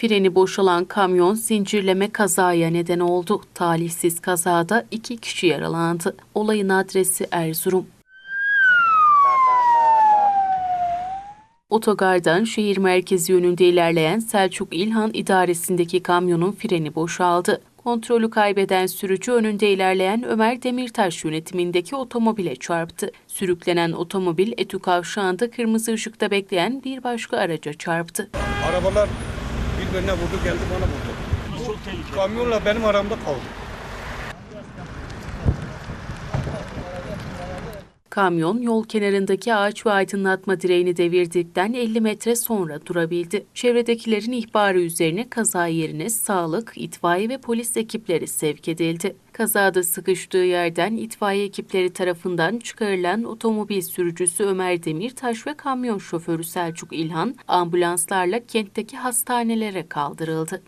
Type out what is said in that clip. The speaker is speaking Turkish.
Freni boşalan kamyon zincirleme kazaya neden oldu. Talihsiz kazada iki kişi yaralandı. Olayın adresi Erzurum. Otogardan şehir merkezi yönünde ilerleyen Selçuk İlhan idaresindeki kamyonun freni boşaldı. Kontrolü kaybeden sürücü önünde ilerleyen Ömer Demirtaş yönetimindeki otomobile çarptı. Sürüklenen otomobil Etü kavşağında kırmızı ışıkta bekleyen bir başka araca çarptı. Arabalar birbirine vurdu geldi bana vurdu. Kamyonla benim aramda kaldı. Kamyon yol kenarındaki ağaç ve aydınlatma direğini devirdikten 50 metre sonra durabildi. Çevredekilerin ihbarı üzerine kaza yerine sağlık, itfaiye ve polis ekipleri sevk edildi. Kazada sıkıştığı yerden itfaiye ekipleri tarafından çıkarılan otomobil sürücüsü Ömer Demirtaş ve kamyon şoförü Selçuk İlhan ambulanslarla kentteki hastanelere kaldırıldı.